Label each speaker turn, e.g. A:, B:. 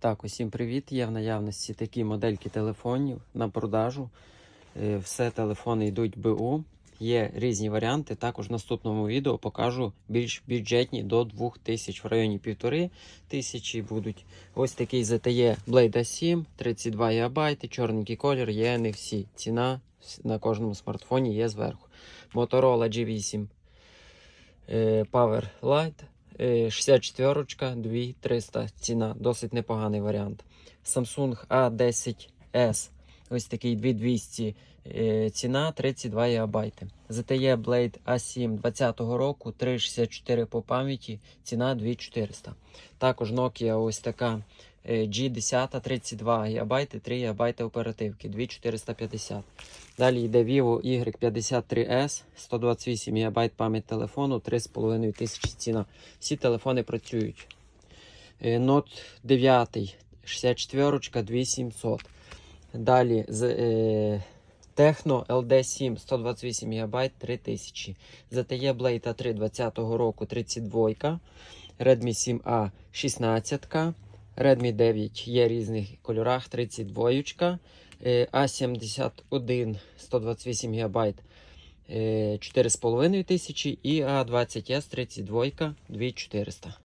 A: Так, усім привіт! Є в наявності такі модельки телефонів на продажу. Е, Все телефони йдуть БУ. Є різні варіанти. Також в наступному відео покажу більш бюджетні до 2000 в районі 1500 будуть. Ось такий ZTE Blade A7, 32 ГБ, чорненький колір, є NFC. Ціна на кожному смартфоні є зверху. Motorola G8 е, Power Lite. Е, 64 2300 ціна, досить непоганий варіант. Samsung A10S, ось такий 2200 е, ціна 32 ГБ. ZTE Blade A7 20 року, 364 по пам'яті, ціна 2400. Також Nokia ось така е, G10 32 ГБ, 3 ГБ оперативки, 2450. Далі йде Vivo Y53S, 128 ГБ пам'ять телефону, 3500 ціна. Всі телефони працюють. Е, Note 9, 64, 2700. Далі з е, Techno LD7, 128 ГБ, 3000. ZTE Blade A3 20 року, 32. Redmi 7A 16. Redmi 9 є в різних кольорах, 32. Е, A71 128 ГБ 4,5 тисячі і А20С 32 2400.